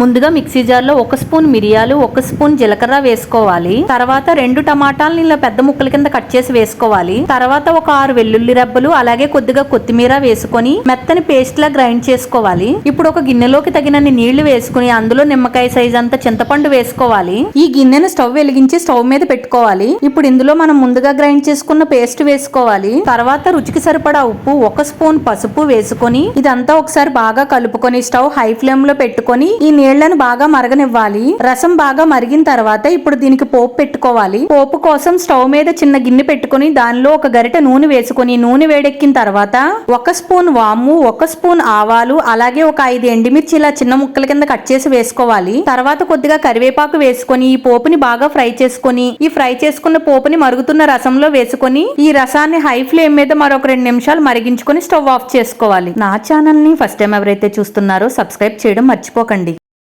ముందుగా మిక్సీ జార్లో ఒక స్పూన్ మిరియాలు ఒక స్పూన్ జీలకర్ర వేసుకోవాలి. తర్వాత రెండు టమాటాలను ఇలా పెద్ద ముక్కల కింద కట్ చేసి వేసుకోవాలి. తర్వాత ఒక ఆరు వెల్లుల్లి రెబ్బలు అలాగే కొద్దిగా కొత్తిమీర వేసుకొని మెత్తని పేస్ట్ లా గ్రైండ్ చేసుకోవాలి. ఇప్పుడు ఒక గిన్నెలోకి తగినన్ని నీళ్ళు వేసుకుని అందులో నిమ్మకాయ సైజ్ అంత చింతపండు వేసుకోవాలి. ఈ గిన్నెను స్టవ్ వెలిగించి స్టవ్ మీద పెట్టుకోవాలి. ఇప్పుడు ఇందులో మనం ముందుగా గ్రైండ్ చేసుకున్న పేస్ట్ వేసుకోవాలి. తర్వాత రుచికి సరిపడా ఉప్పు ఒక స్పూన్ పసుపు వేసుకొని ఇదంతా ఒకసారి బాగా కలుపుకొని స్టవ్ హై ఫ్లేమ్లో పెట్టుకొని ఈ నీళ్ళను బాగా మరగనివ్వాలి. రసం బాగా మరిగిన తర్వాత ఇప్పుడు దీనికి పోపు పెట్టుకోవాలి. పోపు కోసం స్టవ్ మీద చిన్న గిన్నె పెట్టుకొని దానిలో ఒక గరిటె నూనె వేసుకొని నూనె వేడెక్కిన తర్వాత ఒక స్పూన్ వాము ఒక స్పూన్ ఆవాలు అలాగే ఒక ఐదు ఎండిమిర్చి ఇలా చిన్న ముక్కల కింద కట్ చేసి వేసుకోవాలి. తర్వాత కొద్దిగా కరివేపాకు వేసుకొని ఈ పోపుని బాగా ఫ్రై చేసుకొని ఈ ఫ్రై చేసుకున్న పోపుని మరుగుతున్న రసంలో వేసుకొని ఈ రసాన్ని హై ఫ్లేమ్ మీద మరొక రెండు నిమిషాలు మరిగించుకొని స్టవ్ ఆఫ్ చేసుకోవాలి. నా ఛానల్ని ఫస్ట్ టైం ఎవరైతే చూస్తున్నారో సబ్స్క్రైబ్ చేయడం మర్చిపోకండి.